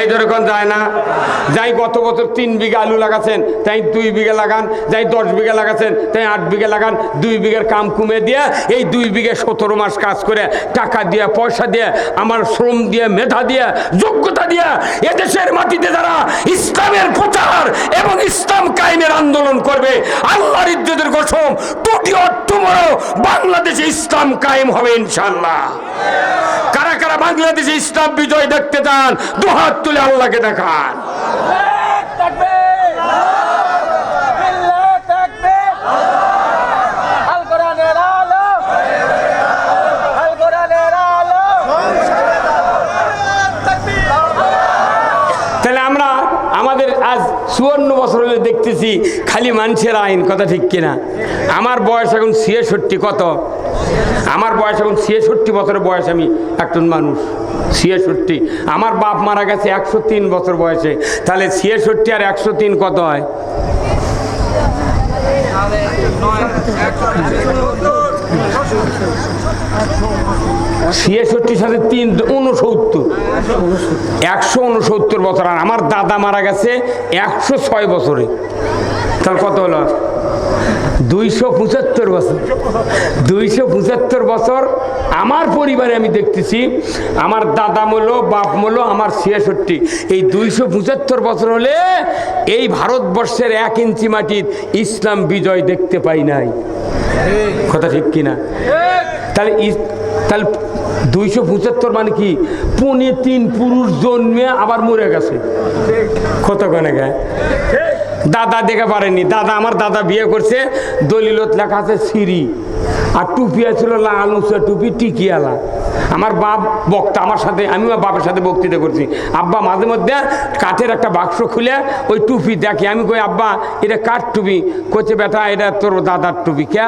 এই ধরে কোন যায় না? যাই গত বছর তিন বিঘা আলু লাগাছেন, তাই দুই বিঘা লাগান, যাই দশ বিঘা লাগাছেন, তাই আট বিঘা লাগান, দুই বিঘার কাম কমে দিয়ে এই দুই বিঘে সতেরো মাস কাজ করে টাকা দিয়ে, পয়সা দিয়ে, আমার শ্রম দিয়ে, মেধা দিয়ে, যোগ্যতা দিয়ে এদেশের মাটিতে যারা ইসলামের প্রচার এবং ইসলাম কায়েমের আন্দোলন করবে, আল্লাহর ইজ্জতের কসম কোটি অর্থ বাংলাদেশে ইসলাম কায়েম হবে ইনশাল্লাহ কারা বাংলাদেশে ইসলাম বিজয় দেখতে চান, দুহাত তুলে আল্লাহকে দেখান। আজ দেখতেছি খালি মানুষের আইন, কথা ঠিক কিনা? আমার বয়স এখন ছিয়াষট্টি, কত? আমার বয়স এখন ছিয়াষট্টি বছরের বয়স আমি একজন মানুষ, ছিয়াষট্টি। আমার বাপ মারা গেছে একশো তিন বছর বয়সে। তাহলে ছিয়াষট্টি আর একশো তিন কত হয়? ছিয়াষট্টির সাথে তিন, উনসত্তর। একশো উনসত্তর বছর। আর আমার দাদা মারা গেছে একশো ছয় বছরে। তাহলে কত হলো? দুইশো পঁচাত্তর বছর। দুইশো পঁচাত্তর বছর আমার পরিবারে আমি দেখতেছি, আমার দাদা মূল্য বাপ মূল্য আমার ছিয়াষট্টি। এই দুইশো পঁচাত্তর বছর হলে এই ভারতবর্ষের এক ইঞ্চি মাটির ইসলাম বিজয় দেখতে পাই নাই। কথা ঠিক কিনা তাহলে তাহলে দুইশো পঁচাত্তর মানে কি? পনে তিন পুরুষ জন্মে আবার মরে গেছে। কত কনে গায়ে? দাদা দেখে পারেনি দাদা, আমার দাদা বিয়ে করছে, দলিলত লেখা আছে সিঁড়ি। আর টুপি ছিল লাল উঁচা টুপি, টিকিয়ালা। আমার বাপ বক্তা, আমার সাথে আমি আমার বাপের সাথে বক্তৃতা করছি। আব্বা মাঝে মধ্যে কাঠের একটা বাক্স খুলে ওই টুপি দেখে। আমি কই, আব্বা, এটা কাঠ টুপি? করছে বেটা, এটা তোর দাদার টুপি। কে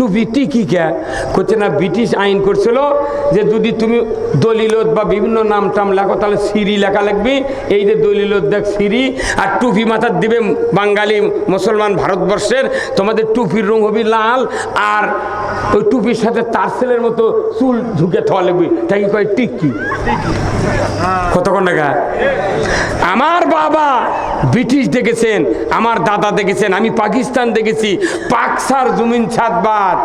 টুপি টিকি কে করছে না, ব্রিটিশ আইন করছিল যে যদি তুমি দলিলত বা বিভিন্ন নাম টাম লেখো, তাহলে সিঁড়ি লেখা লাগবে এই যে দলিলত দেখ সিঁড়ি আর টুপি মাথার দিবে বাঙালি, মুসলমান ভারতবর্ষের। তোমাদের টুপির রং হবে লাল আর ওই টুপির সাথে তারসেলের মতো চুল ঝুঁকে থা লিখবি তাই কয় টিকি কতক্ষণ টাকা আমার বাবা ব্রিটিশ দেখেছেন, আমার দাদা দেখেছেন, আমি পাকিস্তান দেখেছি, পাকসার জমিন ছাদবাদ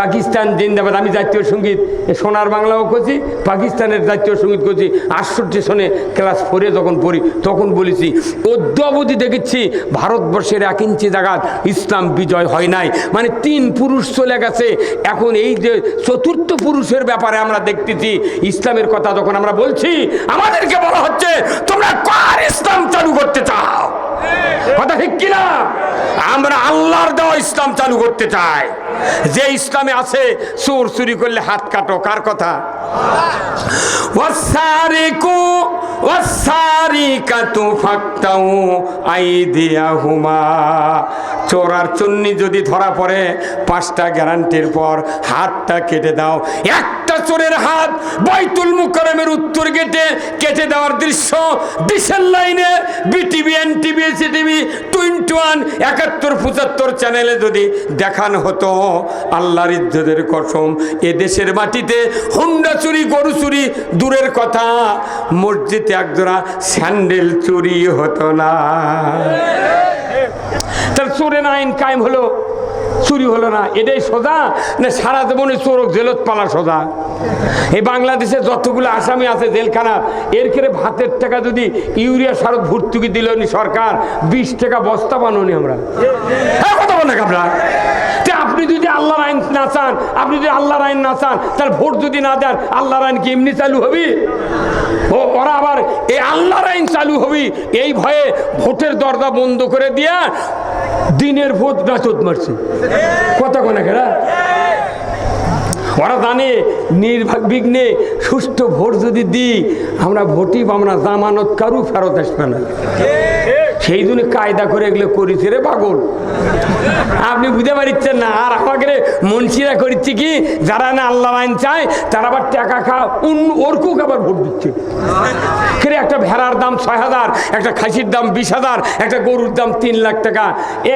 পাকিস্তান জিন্দাবাদ, আমি জাতীয় সংগীত, সোনার বাংলাও করছি, পাকিস্তানের জাতীয় সংগীত করছি। আটষট্টি সনে ক্লাস ফোরে যখন পড়ি, তখন বলেছি, অদ্য অবধি দেখেছি ভারতবর্ষের এক ইঞ্চি জায়গাত ইসলাম বিজয় হয় নাই। মানে তিন পুরুষ চলে গেছে। এখন এই যে চতুর্থ পুরুষের ব্যাপারে আমরা দেখতেছি, ইসলামের কথা যখন আমরা বলছি, আমাদেরকে বলা হচ্ছে, তোমরা কার ইসলাম চালু করতে চাও? কথা ঠিক কিনা? আমরা আল্লাহর দেওয়া ইসলাম চালু করতে চাই। যে ইসলামে আছে, চোর চুরি করলে হাত কাটো, কার কথা? ওয়াসারিকু, ওয়াসারিকাতু ফাক্তাউ আইদিয়াহুমা। চোর আর চুন্নি যদি ধরা পড়ে, পাঁচটা গ্যারান্টির পর হাতটা কেটে দাও। একটা চোরের হাত বাইতুল মুকাররমের উত্তর গেটে কেটে দেওয়ার দৃশ্য ডিসেল লাইনে BTV, NTV, CTV twenty one একাত্তর, পঁচাত্তর চ্যানেলে যদি দেখানো হতো, আল্লাহর ইজ্জতের কসম, এ দেশের মাটিতে হুন্ডা চুরি, গরু চুরি, দূরের কথা, মসজিদে একজোড়া স্যান্ডেল চুরি হতো না। তাহলে চোরের আইন কায়েম হলো। চুরি হলো না, এটাই সোজা না সারা জীবনে চোরক জেলত পালা সোজা? এই বাংলাদেশে যতগুলো আসামি আছে জেলখানা, এর করে ভাতের টাকা যদি ইউরিয়া সার ভর্তুকি দিল সরকার, বিশ টাকা বস্তা বানোনি আমরা। হ্যাঁ কথা বলেন আমরা আপনি যদি আল্লাহর আইন না চান, আপনি যদি আল্লাহর আইন না চান তাহলে ভোট যদি না দেন, আল্লাহর আইন কি এমনি চালু হবি? ও, ওরা আবার এই আল্লাহর আইন চালু হবি, এই ভয়ে ভোটের দরজা বন্ধ করে দিয়া দিনের ভোট রাতত মারছে। কথা কনে খেরা ওরা জানে নির্বিঘ্নে সুষ্ঠু ভোট যদি দিই, আমরা ভোটই পাবো না, জামানত কারু ফেরত আসবে না। সেই জন্য কায়দা করে এগুলো করেছে রে পাগল। আপনি বুঝতে পারছেন না। আর আমাকে মনসিরা করিচ্ছে কি, যারা না আল্লাহ আইন চায়, তারা আবার টাকা খা ওরকুক আবার ভোট দিচ্ছে। একটা ভেড়ার দাম ছয় হাজার, একটা খাসির দাম বিশ হাজার, একটা গরুর দাম তিন লাখ টাকা।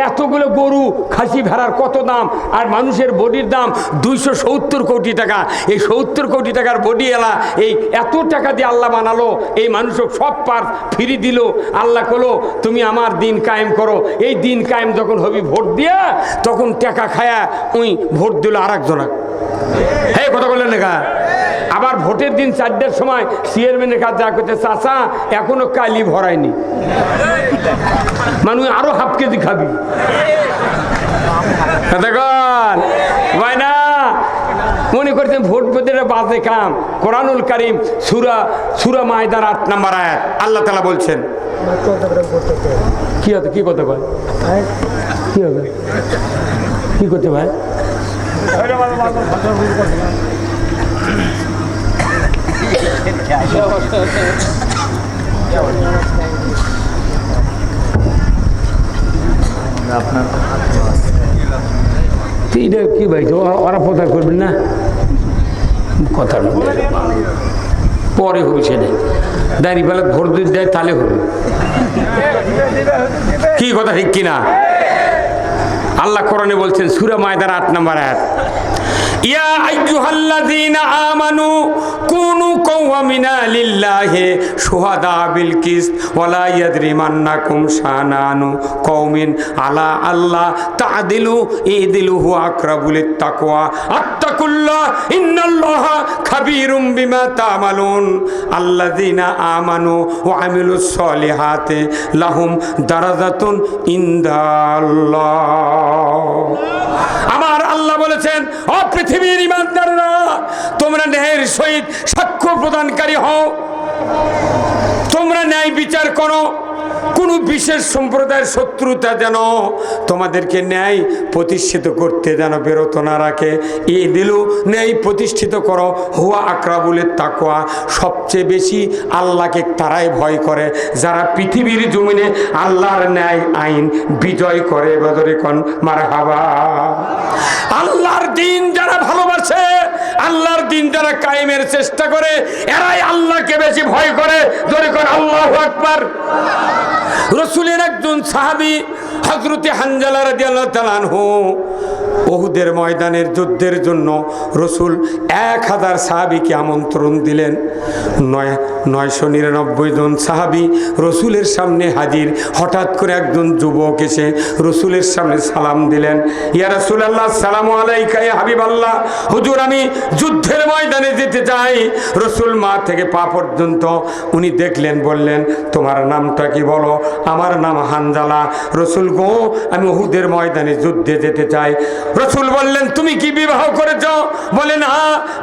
এতগুলো গরু, খাসি, ভেড়ার কত দাম? আর মানুষের বডির দাম দুইশো সত্তর কোটি টাকা। এই সত্তর কোটি টাকার বডি এলা, এই এত টাকা দিয়ে আল্লাহ বানালো, এই মানুষক সব পার ফিরি দিল। আল্লাহ কলো, তুমি আমার দিন কায়েম করো। এই দিন কায়েম যখন হবি, ভোট দিয়া তখন টাকা খায়া ওই ভোট দিল আর একজনক হ্যাঁ কথা বললেন না আবার ভোটের দিন চারটার সময় চেয়ারম্যানের কাছে যা করতে চাষা এখনও কালি ভরায়নি। মানুষ আরও হাফ কেজি খাবি। না মনে করছেন ভোট পেতে বাজে কাম। কোরআনুল করিম সুরা সুরা মায়দার আট নাম্বার আয়াত। আল্লাহ তালা বলছেন। কি হতো কি করতে পারে কি হবে? কি করতে ভাই? কি ভাই? ওরা- কথা করবেন না? কথা পরে হবে দাঁড়িয়ে বেলা ভোট দিয়ে দেয়, তাহলে হবে। কি কথা ঠিক কিনা? আল্লাহ কোরআনে বলছেন সুরা মায়দার আট নম্বর আয়াত। আমানু বিল আল্লাহ লাহুম আমার আল্লাহ বলেছেন অ পৃথিবীর ইমানদাররা, তোমরা ন্যায়ের সহিত সাক্ষ্য প্রদানকারী হও। তোমরা ন্যায় বিচার করো কোনো বিশেষ সম্প্রদায়ের শত্রুতা যেন তোমাদেরকে ন্যায় প্রতিষ্ঠিত করতে যেন বেরোত না রাখে। এ দিলু ন্যায় প্রতিষ্ঠিত করো। হুয়া আকরাবুলের তাকোয়া সবচেয়ে বেশি আল্লাহকে তারাই ভয় করে। যারা পৃথিবীর জমিনে আল্লাহর ন্যায় আইন বিজয় করে, বদরে কন মার হাবা আল্লাহর দিন যারা ভালোবাসে, আল্লাহর দিন যারা কায়েমের চেষ্টা করে, এরাই আল্লাহকে বেশি ভয় করে। ধরে কর আল্লাহ আকবার। রসুলের একজন সাহাবি হজরতে হানজালা রাজি আল্লাহ তালানহু ওহুদের ময়দানের যুদ্ধের জন্য রসুল এক হাজার সাহাবিকে আমন্ত্রণ দিলেন। নয়, নয়শো নিরানব্বই জন সাহাবি রসুলের সামনে হাজির। হঠাৎ করে একজন যুবক এসে রসুলের সামনে সালাম দিলেন। ইয়া রসুল আল্লাহ সালাম আলাইকা হাবিব আল্লাহ হুজুর, আমি যুদ্ধের ময়দানে যেতে চাই। রসুল মা থেকে পা পর্যন্ত উনি দেখলেন, বললেন, তোমার নামটা কি বলো? আমার নাম হানজালা। রসুল গো, আমি ওহুদের ময়দানে যুদ্ধে যেতে চাই। রসুল বললেন, তুমি কি বিবাহ করেছ? বলে না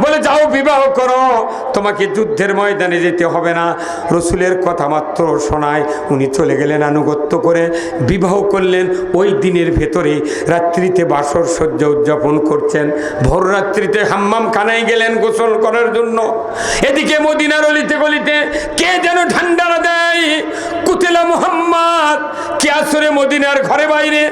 বলে, যাও বিবাহ করো। তোমাকে যুদ্ধের ময়দানে যেতে হবে না। রসুলের কথা মাত্র শোনায়, উনি চলে গেলেন আনুগত্য করে। বিবাহ করলেন, ওই দিনের ভেতরে রাত্রিতে বাসর সজ্জা উদযাপন করছেন। ভোর রাত্রিতে হাম্মাম খানায় গেলেন গোসল করার জন্য। এদিকে মদিনার অলিতে গলিতে কে যেন ঠান্ডারা দেয়? কুতিলা মুহাম্মদ, কে আসরে মদিনার ঘরে বাইরে?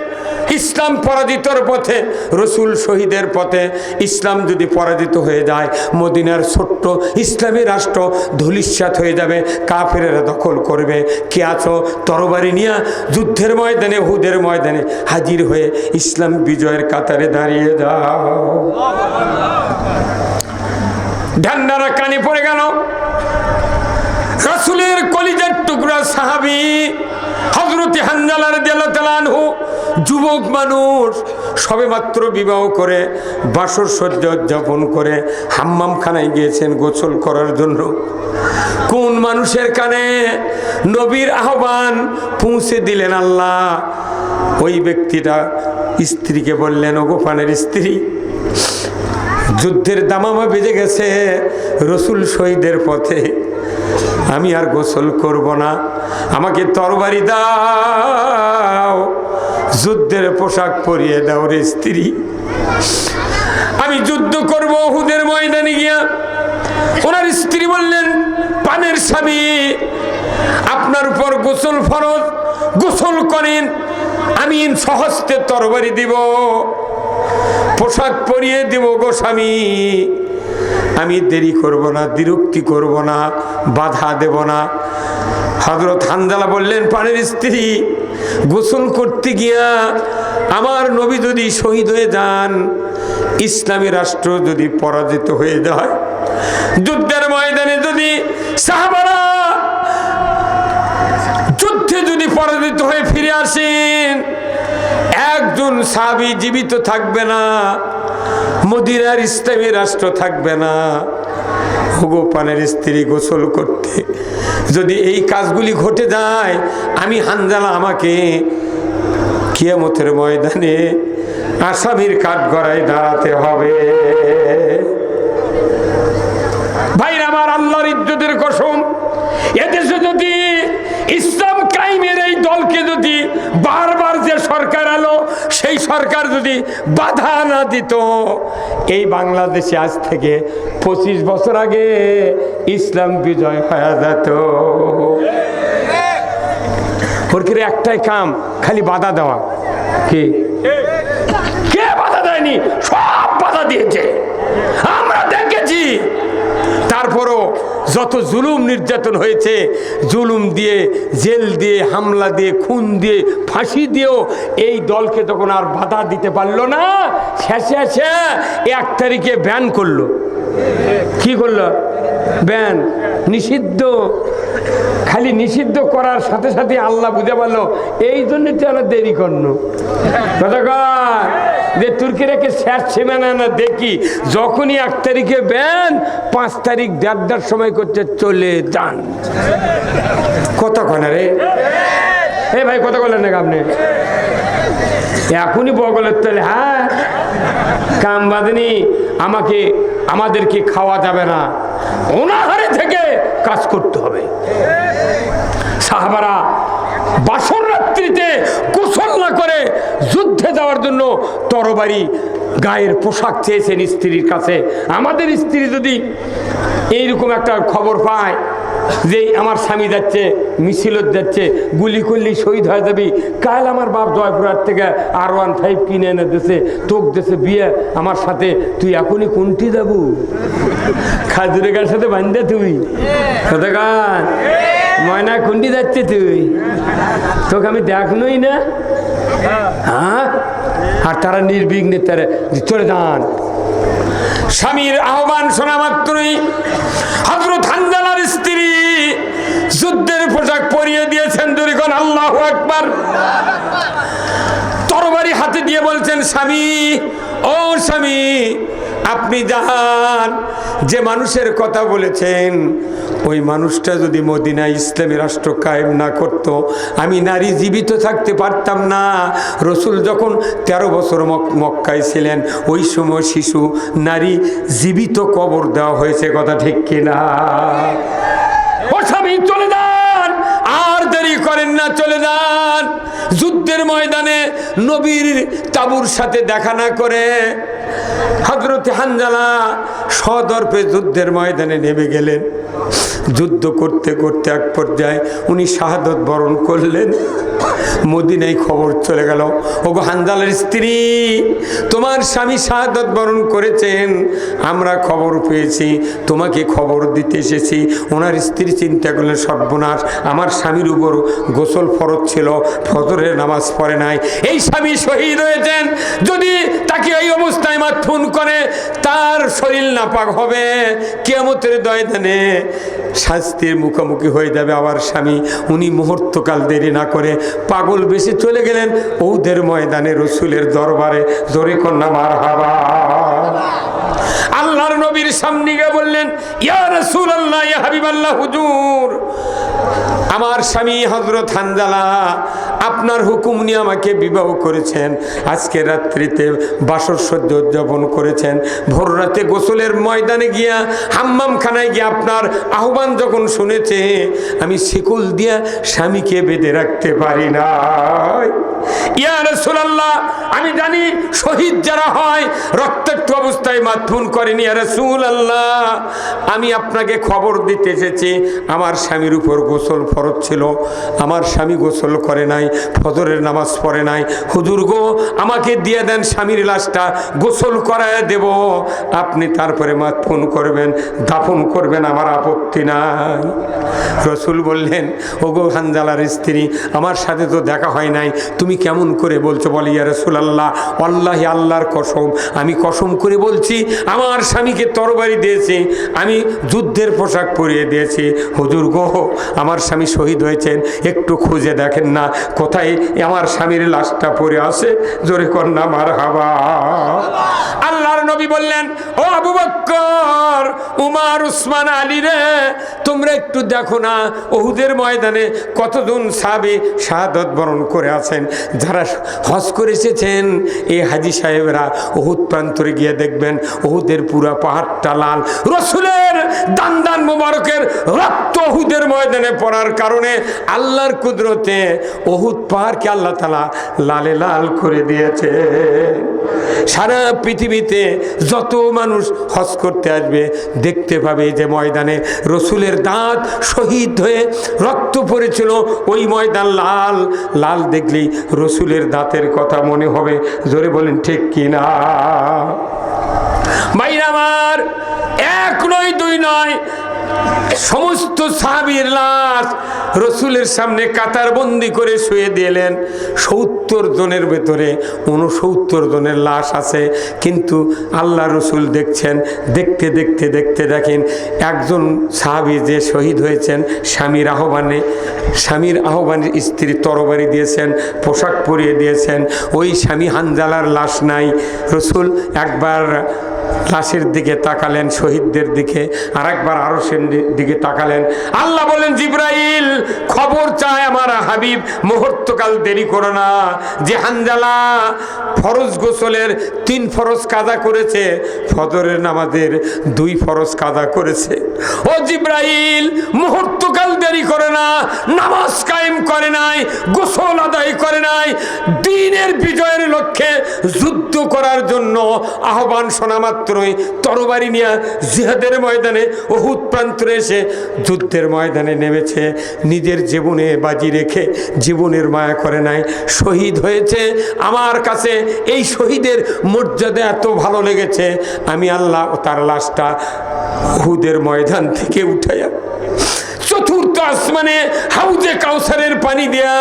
ইসলাম পরাজিতর পথে, রসুল শহীদের পথে। ইসলাম যদি পরাজিত হয়ে যায়, মদিনার ছোট্ট ইসলামী রাষ্ট্র ধুলিস্যাত হয়ে যাবে, কাফেরেরা দখল করবে। কে আছো? তরবারি নিয়ে যুদ্ধের ময়দানে, হুদের ময়দানে হাজির হয়ে ইসলাম বিজয়ের কাতারে দাঁড়িয়ে যাও। ঢান্ডারা কানে পড়ে গেল। রাসুলের কলিজার যুবক মানুষ, সবে মাত্র বিবাহ করে, বাসর সজ্জা উদযাপন করে, হাম্মামখানায় গিয়েছেন গোসল করার জন্য। কোন মানুষের কানে নবীর আহ্বান পৌঁছে দিলেন আল্লাহ? ওই ব্যক্তিটা স্ত্রীকে বললেন ও গোপানের স্ত্রী, যুদ্ধের দামামা বেজে গেছে, রসুল শহীদের পথে। আমি আর গোসল করব না। আমাকে তরবারি দাও। যুদ্ধের পোশাক পরিয়ে দাও রে স্ত্রী। আমি যুদ্ধ করব হুদের ময়দানে গিয়া। ওনার স্ত্রী বললেন, পানের স্বামী, আপনার উপর গোসল ফরজ, গোসল করেন, আমি সহস্তে তরবারি দিব, পোশাক পরিয়ে দিব গো স্বামী। আমি দেরি করব না, বিরক্তি করব না, বাধা দেব না। হজরত হানজালা বললেন, পানের স্ত্রী, গোসল করতে গিয়া আমার নবী যদি শহীদ হয়ে যান, ইসলামী রাষ্ট্র যদি পরাজিত হয়ে যায়, যুদ্ধের ময়দানে যদি সাহাবারা যুদ্ধে যদি পরাজিত হয়ে ফিরে আসেন, একজন সাবি জীবিত থাকবে না, মদিনার ইসলামী রাষ্ট্র থাকবে না। ভগবানের স্ত্রী গোসল করতে। যদি এই কাজগুলি ঘটে যায়, আমি হানজালা আমাকে কিয়ামতের ময়দানে আসামির কাঠ গড়ায় দাঁড়াতে হবে। ভাই আমার আল্লাহর ইজ্জতের কসম, এদেশে যদি ইসলাম ক্রাইমের এই দলকে যদি বারবার যে সরকার এলো সেই সরকার যদি বাধা না দিত, এই বাংলাদেশে আজ থেকে পঁচিশ বছর আগে ইসলাম বিজয় হয়ে যেত। ওর একটাই কাম, খালি বাধা দেওয়া। কি? কে বাধা দেয়নি? সব বাধা দিয়েছে। আমরা দেখেছি। তারপরও যত জুলুম নির্যাতন হয়েছে, জুলুম দিয়ে, জেল দিয়ে, হামলা দিয়ে, খুন দিয়ে, ফাঁসি দিয়েও এই দলকে তখন আর বাধা দিতে পারল না। শেষে এসে এক তারিখে ব্যান করল। কি করল? ব্যান। নিষিদ্ধ। খালি নিষিদ্ধ করার সাথে সাথে আল্লাহ বুঝে পারল এই জন্য তো দেরি করল। কথা? যে তুর্কিরাকে শেষ সীমানা না দেখি, যখনই এক তারিখে ব্যান পাঁচ তারিখ দেড়টার সময় করতে চলে যান। কয় রে? এ ভাই, কথা বলেন না আপনি এখনই বগলের তলে হ্যাঁ কাম বাঁধনি, আমাকে, আমাদেরকে খাওয়া যাবে না। অনাহারে থেকে কাজ করতে হবে। সাহাবারা বাসর রাত্রিতে কুশল না করে যুদ্ধে যাওয়ার জন্য তরবারি গায়ের পোশাক চেয়েছেন স্ত্রীর কাছে। আমাদের স্ত্রী যদি এইরকম একটা খবর পায় যে আমার স্বামী যাচ্ছে মিছিলত যাচ্ছে, গুলি করলি শহীদ হয়ে যাবি, কাল আমার বাপ জয়পুরহাট থেকে আর ওয়ান ফাইভ কিনে এনে দেশে তোক দেশে বিয়ে, আমার সাথে তুই এখনই কোনটি যাব? খাজুরে গার সাথে বান্ধে তুই। গান ময়না কুন্ডি যাচ্ছে তুই? তোকে আমি দেখনই না। হ্যাঁ? আর তারা নির্বিঘ্নে তারা চলে যান। স্বামীর আহ্বান শোনা মাত্রই হজরত স্ত্রী যুদ্ধের পোশাক পরিয়ে দিয়েছেন দুরিগণ, আল্লাহ একবার তরবারি হাতে দিয়ে বলছেন, স্বামী, ও স্বামী আপনি যান যে মানুষের কথা বলেছেন, ওই মানুষটা যদি মদিনা ইসলামী রাষ্ট্র কায়েম না করত, আমি নারী জীবিত থাকতে পারতাম না। রসুল যখন ১৩ বছর মক- মক্কায় ছিলেন, ওই সময় শিশু নারী জীবিত কবর দেওয়া হয়েছে, কথা ঠিক কিনা? চলে যান! আর দেরি করেন না, চলে যান! যুদ্ধের ময়দানে নবীর তাবুর সাথে দেখা না করে হজরত হানজালা সদর্পে যুদ্ধের ময়দানে নেমে গেলেন। যুদ্ধ করতে করতে এক পর্যায়ে উনি শাহাদত বরণ করলেন। মদিনায় খবর চলে গেল, ওগো হানজালের স্ত্রী, তোমার স্বামী শাহাদত বরণ করেছেন। আমরা খবর পেয়েছি, তোমাকে খবর দিতে এসেছি। ওনার স্ত্রী চিন্তা করলেন, সর্বনাশ, আমার স্বামীর উপর গোসল ফরজ ছিল, ফজরের নামাজ পড়ে নাই। এই স্বামী শহীদ হয়েছেন। যদি তাকে এই অবস্থায় মাথুন করে, তার শরীর নাপাক হবে। কেমতের দয়দানে শাস্তির মুখোমুখি হয়ে যাবে আবার স্বামী। উনি মুহূর্তকাল দেরি না করে পাগল বেশি চলে গেলেন ঔদের ময়দানে রসুলের দরবারে জোরে কন্যা মার হাবা আল্লাহর নবীর সামনে গিয়ে বললেন, ইয়া রসুল আল্লাহ ইয়া হাবিব আল্লাহ হুজুর, আমার স্বামী হজরত হানজালা আপনার হুকুম নিয়ে আমাকে বিবাহ করেছেন। আজকে রাত্রিতে বাসর সহ্য উদযাপন করেছেন। ভোর রাতে গোসলের ময়দানে গিয়া হাম্মাম খানায় গিয়ে আপনার আহ্বান যখন শুনেছে, আমি শিকুল দিয়া স্বামীকে বেঁধে রাখতে পারি না আমি জানি শহীদ যারা হয়, রক্তাক্ত অবস্থায় মাতফুন করেন। ইয়া রাসূলুল্লাহ, আমি আপনাকে খবর দিতে এসেছি, আমার স্বামীর উপর গোসল ফরজ ছিল, আমার স্বামী গোসল করে নাই ফজরের নামাজ পড়ে নাই। হুজুর গো, আমাকে দিয়ে দেন স্বামীর লাশটা, গোসল করায় দেব। আপনি তারপরে মা ফোন করবেন, দাফন করবেন, আমার আপত্তি নাই। রসুল বললেন ও ওগো হানজালার স্ত্রী, আমার সাথে তো দেখা হয় নাই। তুমি কেমন করে বলছো? বলে, ইয়া রসুল আল্লাহ আল্লাহ আল্লাহর কসম। আমি কসম করে বলছি, আমার স্বামীকে তরবারি দিয়েছি, আমি যুদ্ধের পোশাক পরিয়ে দিয়েছি। হুজুর গো, আমার স্বামী শহীদ হয়েছেন, একটু খুঁজে দেখেন না কোথায়? আমার স্বামীর লাশটা পড়ে আছে। জোরে কন্যা মার হাবা নবী বললেন, ও আবু বক্কর, উমার, উসমান, আলী রে, তোমরা একটু দেখো না ওহুদের ময়দানে কতজন সাবে শাহাদত বরণ করে আছেন, যারা হজ করে এসেছেন? এই হাজি সাহেবরা ওহুদ প্রান্তরে গিয়ে দেখবেন ওহুদের পুরা পাহাড়টা লাল। রসুলের দান দান মোবারকের রক্ত ওহুদের ময়দানে পড়ার কারণে আল্লাহর কুদরতে ওহুদ পাহাড়কে আল্লাহ তালা লালে লাল করে দিয়েছে। সারা পৃথিবীতে যত মানুষ হজ করতে আসবে, দেখতে পাবে যে ময়দানে রসুলের দাঁত শহীদ হয়ে রক্ত পড়েছিল। ওই ময়দান লাল লাল দেখলেই রসুলের দাঁতের কথা মনে হবে। জোরে বলেন, ঠিক কিনা? ভাইরা আমার, এক নয়, দুই নয় সমস্ত সাহাবির লাশ রসুলের সামনে কাতার বন্দি করে শুয়ে দিলেন। সত্তর জনের ভেতরে উনসত্তর জনের লাশ আছে। কিন্তু আল্লাহ রসুল দেখছেন, দেখতে দেখতে দেখতে দেখেন একজন সাহাবি যে শহীদ হয়েছেন স্বামীর আহ্বানে। স্বামীর আহ্বানের স্ত্রী তরবারি দিয়েছেন, পোশাক পরিয়ে দিয়েছেন। ওই স্বামী হানজালার লাশ নাই। রসুল একবার লাশের দিকে তাকালেন, শহীদদের দিকে আর একবার আরসের দিকে তাকালেন। আল্লাহ বলেন, জিব্রাইল, খবর চায় আমার হাবিব, মুহূর্তকাল দেরি করো না। যে হানজালা ফরজ গোসলের তিন ফরজ কাজা করেছে, ফজরের নামাজের দুই ফরজ কাজা করেছে। ও জিব্রাইল, মুহূর্তকাল দেরি করে না, নামাজ কায়েম করে নাই, গোসল আদায় করে নাই, দিনের বিজয়ের লক্ষ্যে যুদ্ধ করার জন্য আহ্বান শোনা মাত্রই তরবারি নিয়ে জিহাদের ময়দানে অহুত প্রান্তরে এসে যুদ্ধের ময়দানে নেমেছে। নিজের জীবনে বাজি রেখে জীবনের মায়া করে নাই। শহীদ হয়েছে। আমার কাছে এই শহীদের মর্যাদা এত ভালো লেগেছে। আমি আল্লাহ তার লাশটা হুদের ময়দান থেকে উঠাইয়া আসমানে হাউজে কাউসারের পানি দেয়া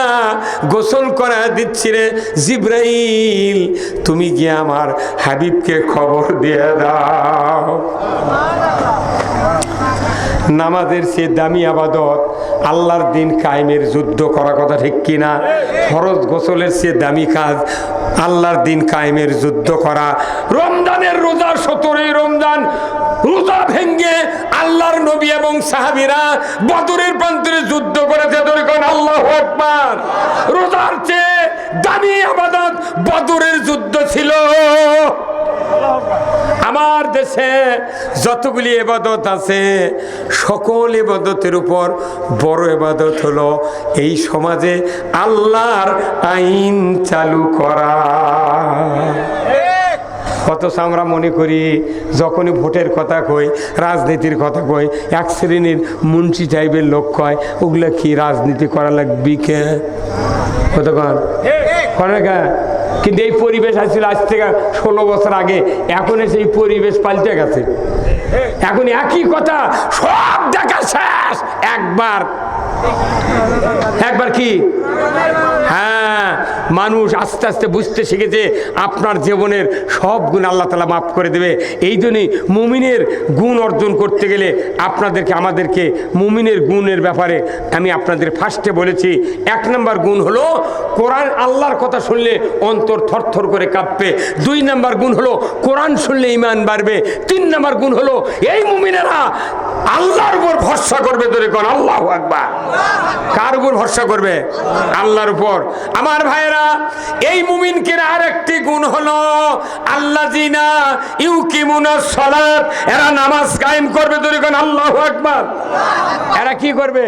গোসল করা দিচ্ছি রে জিব্রাইল। তুমি গিয়ে আমার হাবিবকে খবর দিয়ে দাও। নামাজের সে দামি আবাদত আল্লাহর দিন কায়েমের যুদ্ধ করা কথা ঠিক কিনা? ফরজ গোসলের সে দামি কাজ আল্লাহর দিন কায়েমের যুদ্ধ করা। রমজানের রোজা সতেরোই রমজান, রোজা ভেঙ্গে আল্লাহর নবী এবং সাহাবিরা বদরের প্রান্তরে যুদ্ধ করেছে। আল্লাহ আকবার। রোজার চেয়ে দামি আবাদত বদরের যুদ্ধ ছিল। আমার দেশে যতগুলি এবাদত আছে, সকল এবাদতের উপর বড় এবাদত হলো এই সমাজে আল্লাহর আইন চালু করা। অথচ আমরা মনে করি, যখনই ভোটের কথা কই, রাজনীতির কথা কই, এক শ্রেণির মুন্সি টাইপের লোক কয়, ওগুলো কি রাজনীতি করা লাগবি কে? কতক্ষণ করে কে কিন্তু এই পরিবেশ আসছিল আজ থেকে ষোলো বছর আগে। এখন এসে এই পরিবেশ পাল্টে গেছে। এখন একই কথা সব দেখা শেষ। একবার একবার কি? হ্যাঁ মানুষ আস্তে আস্তে বুঝতে শিখেছে আপনার জীবনের সব গুণ আল্লাহ তালা মাফ করে দেবে। এই জন্যই মুমিনের গুণ অর্জন করতে গেলে আপনাদেরকে, আমাদেরকে মুমিনের গুণের ব্যাপারে আমি আপনাদের ফার্স্টে বলেছি। এক নম্বর গুণ হলো, কোরআন আল্লাহর কথা শুনলে অন্তর থরথর করে কাঁপবে। দুই নম্বর গুণ হলো, কোরআন শুনলে ইমান বাড়বে। তিন নম্বর গুণ হলো, এই মুমিনেরা আল্লাহর উপর ভরসা করবে তোরে কোন আল্লাহ আকবার। কার উপর ভরসা করবে? আল্লাহর উপর। আমার ভাইরা এই মুমিনকে আর একটি গুণ হলো আল্লাহ জিনা ইউকিমুনা সলাত। এরা নামাজ কায়েম করবে তোরে আল্লাহ আকবার। এরা কি করবে?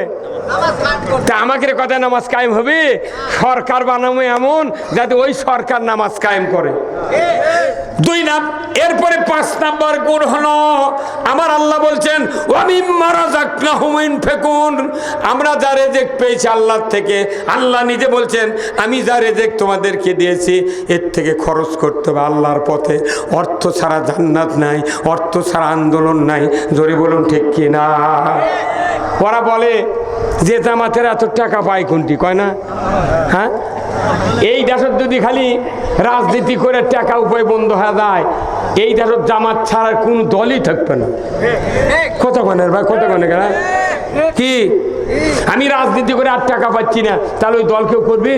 তা আমাকে কথা নামাজ কায়েম হবে? সরকার বানাবো এমন যাতে ওই সরকার নামাজ কায়েম করে। দুই নাম, এরপরে পাঁচ নাম্বার গুণ হলো মারা যাক না ফেকুন। আমরা যা রেজেক পেয়েছি আল্লাহর থেকে, আল্লাহ নিজে বলছেন, আমি যা রেজেক তোমাদেরকে দিয়েছি, এর থেকে খরচ করতে হবে আল্লাহর পথে। অর্থ ছাড়া জান্নাত নাই, অর্থ ছাড়া আন্দোলন নাই। জোরে বলুন ঠিক কি না? ওরা বলে, যে জামাতের এত টাকা পায় কোনটি? কয় না? হ্যাঁ? এই দেশের যদি খালি রাজনীতি করে টাকা উপায় বন্ধ হয়ে যায় এই দেশের জামাত ছাড়া কোন দলই থাকবে না। কত মানে ভাই কত মানে কি? আমি রাজনীতি করে আর টাকা পাচ্ছি না। তাহলে ওই দল কেউ করবে?